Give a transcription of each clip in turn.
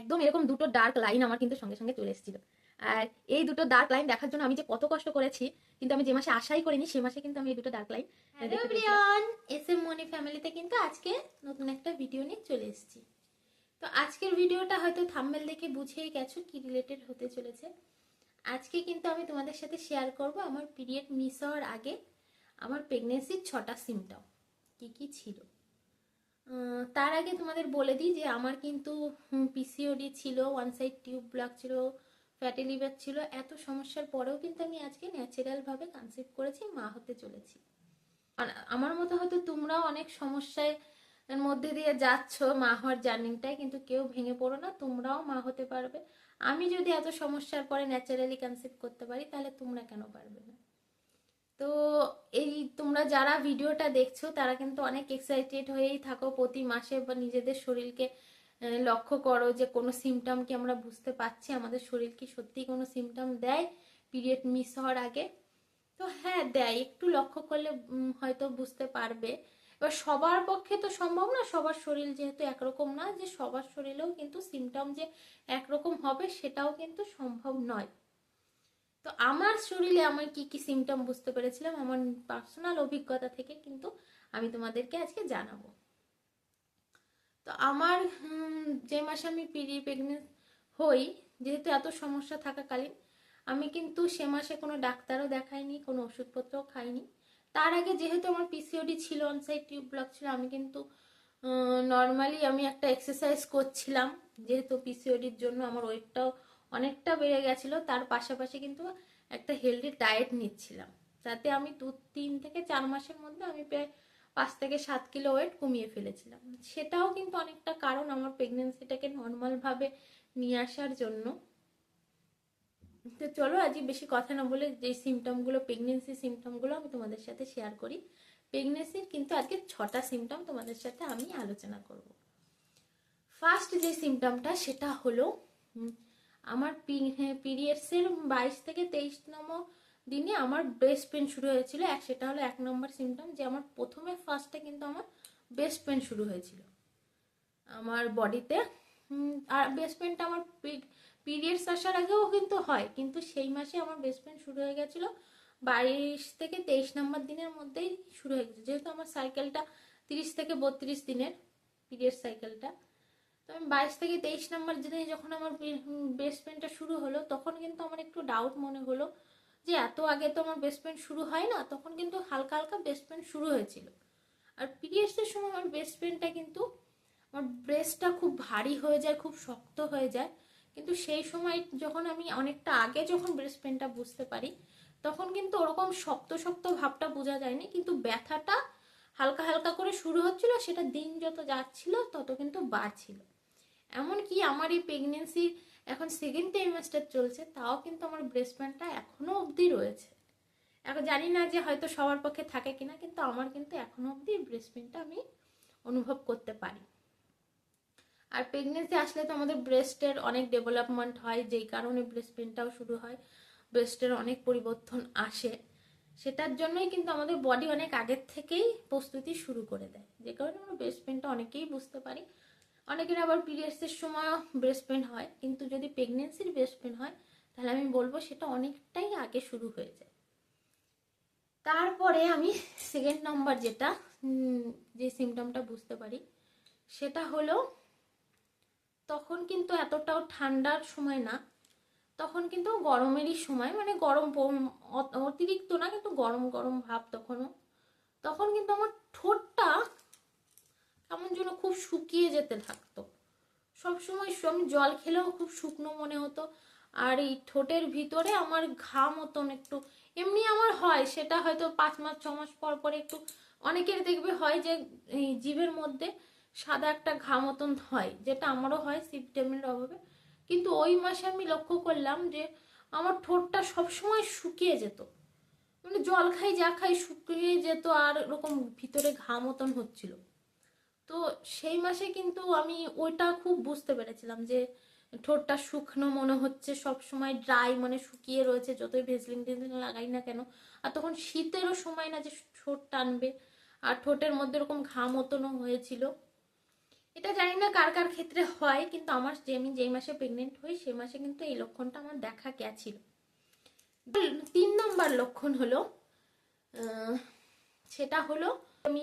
একদম এরকম দুটো ডার্ক লাইন আমার কিন্তু সঙ্গে সঙ্গে চলে এসেছিল। আর এই দুটো ডার্ক লাইন দেখার জন্য আমি যে কত কষ্ট করেছি কিন্তু আমি যে মাসে আশাই করিনি সে মাসে কিন্তু আমি এই দুটো dark line S M Moni ফ্যামিলিতে কিন্তু আজকে নতুন একটা ভিডিও নিয়ে চলে এসেছি। তো আজকের ভিডিওটা হয়তো থাম্বেল দেখে বুঝেই গেছো কি রিলেটেড হতে চলেছে। আজকে কিন্তু আমি তোমাদের সাথে শেয়ার করব আমার পিরিয়ড মিস হওয়ার আগে আমার প্রেগনেন্সির ছটা সিমটম কি কি ছিল। তার আগে তোমাদের বলে দিই যে আমার কিন্তু পিসিওডি ছিল ওয়ান সাইড টিউব ব্লক ছিল ফ্যাটি লিভার ছিল। এত সমস্যার পরেও কিন্তু আমি আজকে ন্যাচারালভাবে কনসেপ্ট করেছি, মা হতে চলেছি। আমার মতো হয়তো তোমরাও অনেক সমস্যায় মধ্যে দিয়ে যাচ্ছ মা হওয়ার জার্নিংটায়, কিন্তু কেউ ভেঙে পড়ো না, তোমরাও মা হতে পারবে। আমি যদি এত সমস্যার পরে ন্যাচারালি কনসেপ্ট করতে পারি, তাহলে তোমরা কেন পারবে না? তো এই তোমরা যারা ভিডিওটা দেখছ, তারা কিন্তু অনেক এক্সাইটেড হয়েই থাকো প্রতি মাসে বা নিজেদের শরীরকে লক্ষ্য করো যে কোনো সিমটম কি আমরা বুঝতে পারছি, আমাদের শরীর কি সত্যি কোনো সিমটম দেয় পিরিয়ড মিস হওয়ার আগে। তো হ্যাঁ দেয়, একটু লক্ষ্য করলে হয়তো বুঝতে পারবে। এবার সবার পক্ষে তো সম্ভব না, সবার শরীর যেহেতু একরকম না, যে সবার শরীরেও কিন্তু সিমটম যে একরকম হবে, সেটাও কিন্তু সম্ভব নয়। তো আমার শরীরে আমার কি কি সিমটম বুঝতে পেরেছিলাম? আমার পার্সোনাল অভিজ্ঞতা থেকে কিন্তু আমি তোমাদেরকে আজকে জানাব। তো আমার যে মাসে আমি পিরি প্রেগনেন্ট হই, যেহেতু এত সমস্যা থাকাকালীন, আমি কিন্তু সে মাসে কোনো ডাক্তারও দেখাইনি, কোনো ওষুধপত্রও খাইনি। তার আগে যেহেতু আমার পিসিওডি ছিল অনসাইড টিউব ব্লক ছিল, আমি কিন্তু নর্মালি আমি একটা এক্সারসাইজ করছিলাম, যেহেতু পিসিওডির জন্য আমার ওয়েটটাও অনেকটা বেড়ে গেছিল, তার পাশাপাশি কিন্তু একটা হেলদি ডায়েট নিচ্ছিলাম। তাতে আমি দু, তিন থেকে চার মাসের মধ্যে আমি প্রায় পাঁচ থেকে সাত কিলো ওয়েট কমিয়ে ফেলেছিলাম। সেটাও কিন্তু অনেকটা কারণ আমার প্রেগনেন্সিটাকে নর্মালভাবে নিয়ে আসার জন্য। তো চলো আজকে বেশি কথা না বলে যে সিমটমগুলো প্রেগনেন্সি সিমটমগুলো আমি তোমাদের সাথে শেয়ার করি। প্রেগনেন্সির কিন্তু আজকে ছটা সিমটম তোমাদের সাথে আমি আলোচনা করব। ফার্স্ট যে সিমটমটা সেটা হলো আমার পিরিয়ডসের বাইশ থেকে তেইশ নম্বর দিনে আমার ব্রেস্ট পেন শুরু হয়েছিল। এক সেটা হলো এক নম্বর সিমটম যে আমার প্রথমে ফার্স্টে কিন্তু আমার ব্রেস্ট পেন শুরু হয়েছিল আমার বডিতে। আর ব্রেস্ট পেনটা আমার পিরিয়ডস আসার আগেও কিন্তু হয়, কিন্তু সেই মাসে আমার ব্রেস্ট পেন শুরু হয়ে গেছিল। বাইশ থেকে তেইশ নম্বর দিনের মধ্যেই শুরু হয়ে গেছে, যেহেতু আমার সাইকেলটা তিরিশ থেকে বত্রিশ দিনের, পিরিয়ড সাইকেলটা তো আমি বাইশ থেকে তেইশ নম্বর দিনে যখন আমার ব্রেস্ট শুরু হলো, তখন কিন্তু আমার একটু ডাউট মনে হলো যে এত আগে তো আমার ব্রেস্ট শুরু হয় না, তখন কিন্তু হালকা হালকা ব্রেস্ট শুরু হয়েছিল। আর পিরিয়ডসের সময় আমার ব্রেস্ট কিন্তু আমার ব্রেস্টটা খুব ভারী হয়ে যায়, খুব শক্ত হয়ে যায়। কিন্তু সেই সময় যখন আমি অনেকটা আগে যখন ব্রেস্ট বুঝতে পারি, তখন কিন্তু ওরকম শক্ত শক্ত ভাবটা বোঝা যায়নি। কিন্তু ব্যথাটা হালকা হালকা করে শুরু হচ্ছিল, সেটা দিন যত যাচ্ছিল, তত কিন্তু বাড়ছিল। এমনকি আমার এই প্রেগনেন্সি এখন সেকেন্ড ট্রাইমাস্টার চলছে, তাও কিন্তু আমার ব্রেস্ট পেনটা এখনও অবধি রয়েছে। এখন জানি না যে হয়তো সবার পক্ষে থাকে কিনা, কিন্তু আমার কিন্তু এখনও অবধি ব্রেস্ট আমি অনুভব করতে পারি। আর প্রেগনেন্সি আসলে তো আমাদের ব্রেস্টের অনেক ডেভেলপমেন্ট হয়, যেই কারণে ব্রেস্ট শুরু হয় ব্রেস্টের অনেক পরিবর্তন আসে। সেটার জন্যই কিন্তু আমাদের বডি অনেক আগের থেকেই প্রস্তুতি শুরু করে দেয়। যে কারণে আমরা ব্রেস্ট অনেকেই বুঝতে পারি অনেকের আবার পিরিয়ডসের সময়ও ব্রেস্ট পেন হয়, কিন্তু যদি প্রেগনেন্সির ব্রেস্ট পেন হয়, তাহলে আমি বলব সেটা অনেকটাই আগে শুরু হয়ে যায়। তারপরে আমি সেকেন্ড নাম্বার যেটা যে সিমটমটা বুঝতে পারি, সেটা হলো তখন কিন্তু এতটাও ঠান্ডার সময় না, তখন কিন্তু গরমেরই সময় মানে গরম অতিরিক্ত না, কিন্তু গরম গরম ভাব তখনও, তখন কিন্তু আমার ঠোঁটটা কেমন যেন খুব শুকিয়ে যেতে থাকতো। সবসময় আমি জল খেলেও খুব শুকনো মনে হতো। আর এই ঠোঁটের ভিতরে আমার ঘা মতন একটু এমনি আমার হয়, সেটা হয়তো পাঁচ মাস, ছ মাস পর পর একটু অনেকের দেখবে হয় যে এই জিভের মধ্যে সাদা একটা ঘা মতন হয়, যেটা আমারও হয় সিপটেমের অভাবে। কিন্তু ওই মাসে আমি লক্ষ্য করলাম যে আমার ঠোঁটটা সবসময় শুকিয়ে যেত। মানে জল খাই, যা খাই শুকিয়ে যেত আর ওরকম ভিতরে ঘা মতন হচ্ছিল। তো সেই মাসে কিন্তু আমি ওইটা খুব বুঝতে পেরেছিলাম যে ঠোঁটটা শুকনো মনে হচ্ছে সব সময় ড্রাই মানে শুকিয়ে রয়েছে, যতই ভেসলিন টেসলিন লাগাই না কেন। আর তখন শীতেরও সময় না যে ঠোঁট টানবে। আর ঠোঁটের মধ্যে এরকম ঘা মতনও হয়েছিল। এটা জানি না কার কার ক্ষেত্রে হয়, কিন্তু আমার যে আমি যেই মাসে প্রেগনেন্ট হই সেই মাসে কিন্তু এই লক্ষণটা আমার দেখা গেছিল। তিন নম্বর লক্ষণ হলো সেটা হলো আমি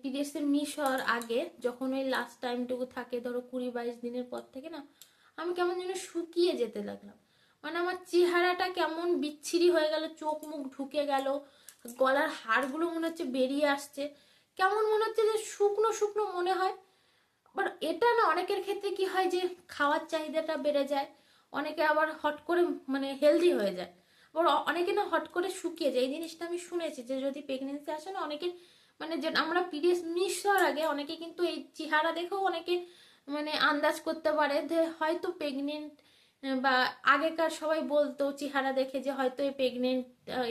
পিরিয়ডসের মিস হওয়ার আগে যখন ওই লাস্ট টাইমটুকু থাকে, ধরো কুড়ি বাইশ দিনের পর থেকে না, আমি কেমন যেন শুকিয়ে যেতে লাগলাম। মানে আমার চেহারাটা কেমন বিচ্ছিরি হয়ে গেল, চোখ মুখ ঢুকে গেল, গলার হাড়গুলো মনে হচ্ছে বেরিয়ে আসছে। কেমন মনে হচ্ছে যে শুকনো শুকনো মনে হয়। বাট এটা না অনেকের ক্ষেত্রে কি হয় যে খাওয়ার চাহিদাটা বেড়ে যায়, অনেকে আবার হট করে মানে হেলদি হয়ে যায়। আবার অনেকে না হট করে শুকিয়ে যায়। এই জিনিসটা আমি শুনেছি যে যদি প্রেগনেন্সি আসে না অনেকে মানে যে আমরা পিরিয়ডস মিস হওয়ার আগে অনেকে কিন্তু এই চেহারা দেখেও অনেকে মানে আন্দাজ করতে পারে যে হয়তো প্রেগনেন্ট বা আগেকার সবাই বলতো চেহারা দেখে যে হয়তো এই প্রেগনেন্ট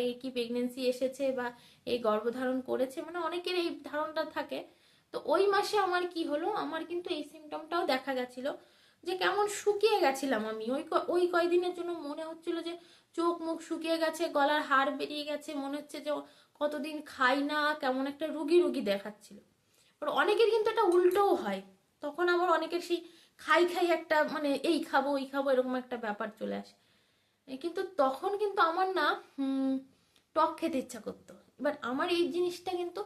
এই কি প্রেগনেন্সি এসেছে বা এই গর্ভধারণ করেছে মানে অনেকের এই ধারণটা থাকে। তো ওই মাসে আমার কি হলো, আমার কিন্তু এই সিমটমটাও দেখা গেছিল যে কেমন শুকিয়ে গেছিলাম আমি। ওই ওই কয়দিনের জন্য মনে হচ্ছিল যে চোখ মুখ শুকিয়ে গেছে, গলার হাড় বেরিয়ে গেছে, মনে হচ্ছে যে কতদিন খাই না, কেমন একটা রুগী রুগী দেখাচ্ছিল। আর অনেকের কিন্তু এটা উল্টোও হয়। তখন আবার অনেকের সেই খাই খাই একটা মানে এই খাব, ওই খাব, এরকম একটা ব্যাপার চলে আসে। কিন্তু তখন কিন্তু আমার না টক খেতে ইচ্ছা করতো। এবার আমার এই জিনিসটা কিন্তু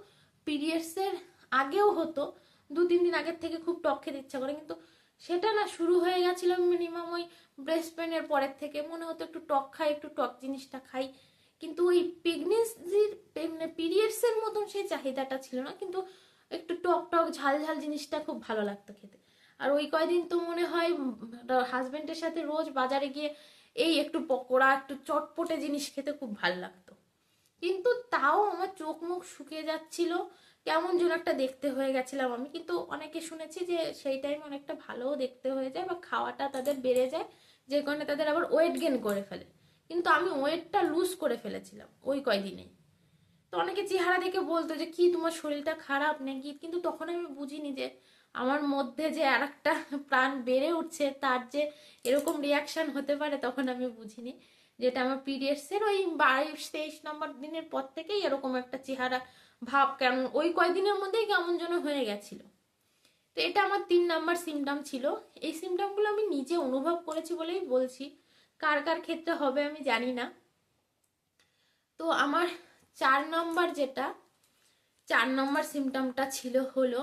পিরিয়ডসের আগেও হতো। দু, তিন দিন আগের থেকে খুব টক খেতে ইচ্ছা করে। কিন্তু সেটা না শুরু হয়ে গেছিল মিনিমাম ওই ব্রেস্ট পেনের পরের থেকে। মনে হতো একটু টক খাই, একটু টক জিনিসটা খাই। কিন্তু ওই প্রেগনেন্সির চাহিদাটা ছিল না, কিন্তু একটু টক টক, ঝাল ঝাল জিনিসটা খুব ভালো লাগতো খেতে। আর ওই কয়দিন তো মনে হয় হাজবেন্ডের সাথে রোজ বাজারে গিয়ে এই একটু পকোড়া, একটু চটপটে জিনিস খেতে খুব ভালো লাগতো। কিন্তু তাও আমার চোখ মুখ শুকিয়ে যাচ্ছিল, কেমন যেন একটা দেখতে হয়ে গেছিলাম আমি। কিন্তু অনেকে শুনেছি যে সেই টাইম অনেকটা ভালোও দেখতে হয়ে যায় বা খাওয়াটা তাদের বেড়ে যায়, যে কারণে তাদের আবার ওয়েট গেন করে ফেলে। কিন্তু আমি ওয়েটটা লুজ করে ফেলেছিলাম ওই কয়দিনেই। তো অনেকে চেহারা দেখে বলতো যে, কি তোমার শরীরটা খারাপ নাকি? কিন্তু তখন আমি বুঝিনি যে, আমার মধ্যে যে আর একটা প্রাণ বেড়ে উঠছে, তার যে এরকম রিয়াকশন হতে পারে তখন আমি বুঝিনি। যেটা আমার পিরিয়ডসের ওই বাইশ, তেইশ নম্বর দিনের পর থেকেই এরকম একটা চেহারা ভাব কেমন, ওই কয়দিনের মধ্যেই কেমন যেন হয়ে গেছিল। তো এটা আমার তিন নাম্বার সিমটম ছিল। এই সিমটমগুলো আমি নিজে অনুভব করেছি বলেই বলছি। কার কার ক্ষেত্রে হবে আমি জানি না। তো আমার চার নম্বর যেটা, চার নম্বর সিমটমটা ছিল হলো,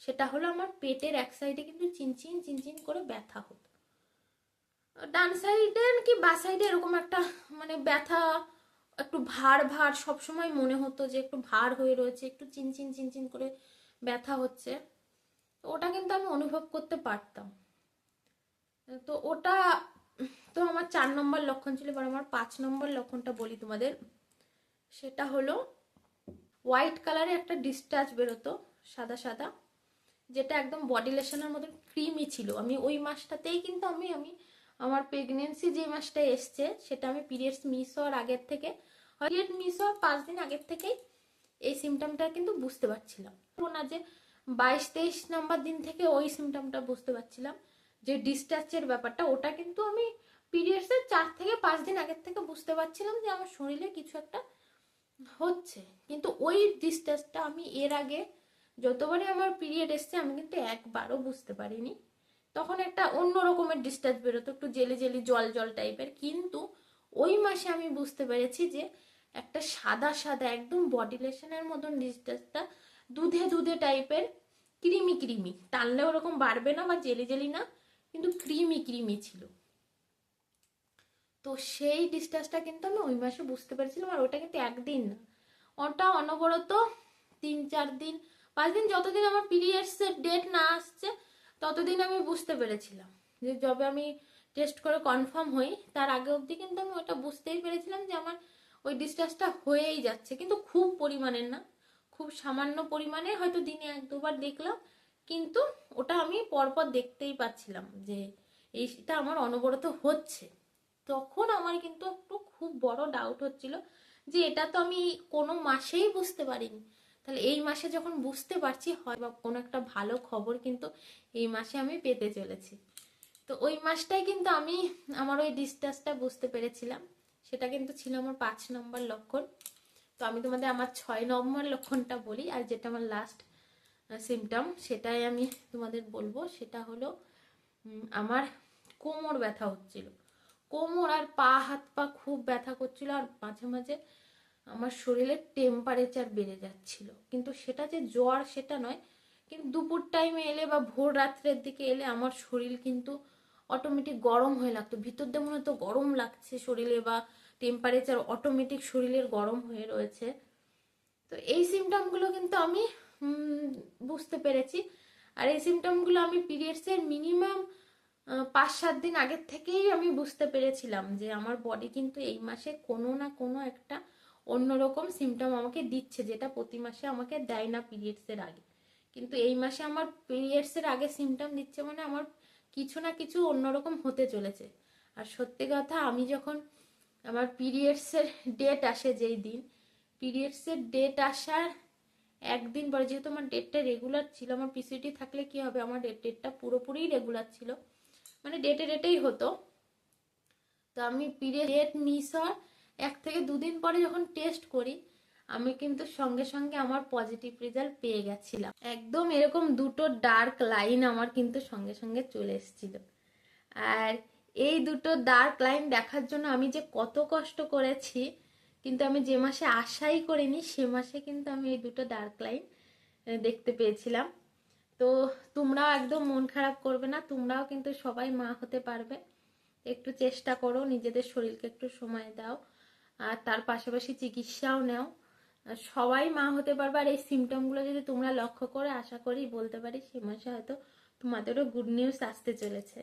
সেটা হলো আমার পেটের এক সাইডে কিন্তু চিনচিন চিনচিন করে ব্যথা হতো। ডান সাইডে কি বা সাইডে এরকম একটা মানে ব্যথা, একটু ভার ভার সবসময় মনে হতো যে একটু ভার হয়ে রয়েছে, একটু চিনচিন চিনচিন করে ব্যথা হচ্ছে। তো ওটা কিন্তু আমি অনুভব করতে পারতাম। তো ওটা, তো আমার চার নম্বর লক্ষণ ছিল, এবার আমার পাঁচ নম্বর লক্ষণটা বলি তোমাদের। সেটা হলো হোয়াইট কালারের একটা ডিসচার্জ বেরোতো, সাদা সাদা, যেটা একদম বডি লেশনের মতন ক্রিমি ছিল। আমি ওই মাসটাতেই কিন্তু আমি আমি আমার প্রেগনেন্সি যে মাসটা এসছে, সেটা আমি পিরিয়ডস মিস হওয়ার আগের থেকে পিরিয়ড মিস হওয়ার পাঁচ দিন আগের থেকেই এই সিমটমটা কিন্তু বুঝতে পারছিলাম। না যে বাইশ তেইশ নাম্বার দিন থেকে ওই সিমটমটা বুঝতে পারছিলাম, যে ডিসচার্জের ব্যাপারটা। ওটা কিন্তু আমি পিরিয়ডসের চার থেকে পাঁচ দিন আগের থেকে বুঝতে পারছিলাম যে আমার শরীরে কিছু একটা হচ্ছে। কিন্তু ওই ডিসচার্জটা আমি এর আগে যতবারই আমার পিরিয়ড এসছে, আমি কিন্তু একবারও বুঝতে পারিনি। তখন একটা অন্য রকমের ডিসচার্জ বেরোতো, একটু জেলি জেলি জল জল টাইপের কিন্তু ওই মাসে আমি বুঝতে পেরেছি যে একটা সাদা সাদা, একদম বডি লেশনের মতন ডিসচার্জটা দুধে দুধে টাইপের ক্রিমি ক্রিমি টানলে ওরকম বাড়বে না বা জেলি জেলি না, কিন্তু ক্রিমি ক্রিমি ছিল। তো সেই ডিসচার্জটা কিন্তু আমি ওই মাসে বুঝতে পেরেছিলাম আর ওটা কিন্তু একদিন না। ওটা অনবরত তিন চার দিন, পাঁচ দিন যতদিন আমার পিরিয়ডসের ডেট না আসছে, ততদিন আমি বুঝতে পেরেছিলাম যে যবে আমি টেস্ট করে কনফার্ম হই। তার আগে অবধি কিন্তু আমি ওটা বুঝতেই পেরেছিলাম যে আমার ওই ডিসচার্জটা হয়েই যাচ্ছে। কিন্তু খুব পরিমাণের না, খুব সামান্য পরিমাণে হয়তো দিনে এক দুবার দেখলাম, কিন্তু ওটা আমি পরপর দেখতেই পাচ্ছিলাম যে এইটা আমার অনবরত হচ্ছে। তখন আমার কিন্তু একটু খুব বড় ডাউট হচ্ছিল যে এটা তো আমি কোনো মাসেই বুঝতে পারিনি। তাহলে এই মাসে যখন বুঝতে পারছি হয় বা কোনো একটা ভালো খবর কিন্তু এই মাসে আমি পেতে চলেছি। তো ওই মাসটাই কিন্তু আমি আমার ওই ডিসচার্জটা বুঝতে পেরেছিলাম। সেটা কিন্তু ছিল আমার পাঁচ নম্বর লক্ষণ। তো আমি তোমাদের আমার ছয় নম্বর লক্ষণটা বলি, আর যেটা আমার লাস্ট সিমটম সেটাই আমি তোমাদের বলব। সেটা হলো আমার কোমর ব্যথা হচ্ছিল। কোমর আর পা, হাত, পা খুব ব্যথা করছিল আর মাঝে মাঝে আমার শরীরের টেম্পারেচার বেড়ে যাচ্ছিল। কিন্তু সেটা যে জ্বর, সেটা নয়। কিন্তু দুপুর টাইমে এলে বা ভোর রাত্রের দিকে এলে আমার শরীর কিন্তু অটোমেটিক গরম হয়ে লাগতো। ভিতর দিয়ে মনে হতো গরম লাগছে শরীরে বা টেম্পারেচার অটোমেটিক শরীরের গরম হয়ে রয়েছে। তো এই সিমটমগুলো কিন্তু আমি বুঝতে পেরেছি। আর এই সিমটমগুলো আমি পিরিয়ডসের মিনিমাম পাঁচ সাত দিন আগের থেকেই আমি বুঝতে পেরেছিলাম যে আমার বডি কিন্তু এই মাসে কোনো না কোনো একটা অন্যরকম সিমটম আমাকে দিচ্ছে, যেটা প্রতি মাসে আমাকে দেয় না পিরিয়ডসের আগে। কিন্তু এই মাসে আমার পিরিয়ডসের আগে সিমটম দিচ্ছে মানে আমার কিছু না কিছু অন্যরকম হতে চলেছে। আর সত্যি কথা, আমি যখন আমার পিরিয়ডসের ডেট আসে যেই দিন পিরিয়ডসের ডেট আসার একদিন পরে, যেহেতু আমার ডেটটা রেগুলার ছিল, আমার পিসিটি থাকলে কি হবে? আমার ডেট ডেটটা পুরোপুরি রেগুলার ছিল। মানে ডেটে ডেটেই হতো। তো আমি পিরিয়ড ডেট মিস হওয়ার এক থেকে দুদিন পরে যখন টেস্ট করি, আমি কিন্তু সঙ্গে সঙ্গে আমার পজিটিভ রেজাল্ট পেয়ে গেছিলাম। একদম এরকম দুটো ডার্ক লাইন আমার কিন্তু সঙ্গে সঙ্গে চলে এসেছিল। আর এই দুটো ডার্ক লাইন দেখার জন্য আমি যে কত কষ্ট করেছি, কিন্তু আমি যে মাসে আশাই করিনি, সে মাসে কিন্তু আমি এই দুটো ডার্ক লাইন দেখতে পেয়েছিলাম। তো তোমরাও একদম মন খারাপ করবে না, তোমরাও কিন্তু সবাই মা হতে পারবে। একটু চেষ্টা করো, নিজেদের শরীরকে একটু সময় দাও, আর তার পাশাপাশি চিকিৎসাও নাও। সবাই মা হতে পারবে, আর এই সিমটমগুলো যদি তোমরা লক্ষ্য করে, আশা করি বলতে পারি সে মাসে হয়তো তোমাদেরও গুড নিউজ আসতে চলেছে।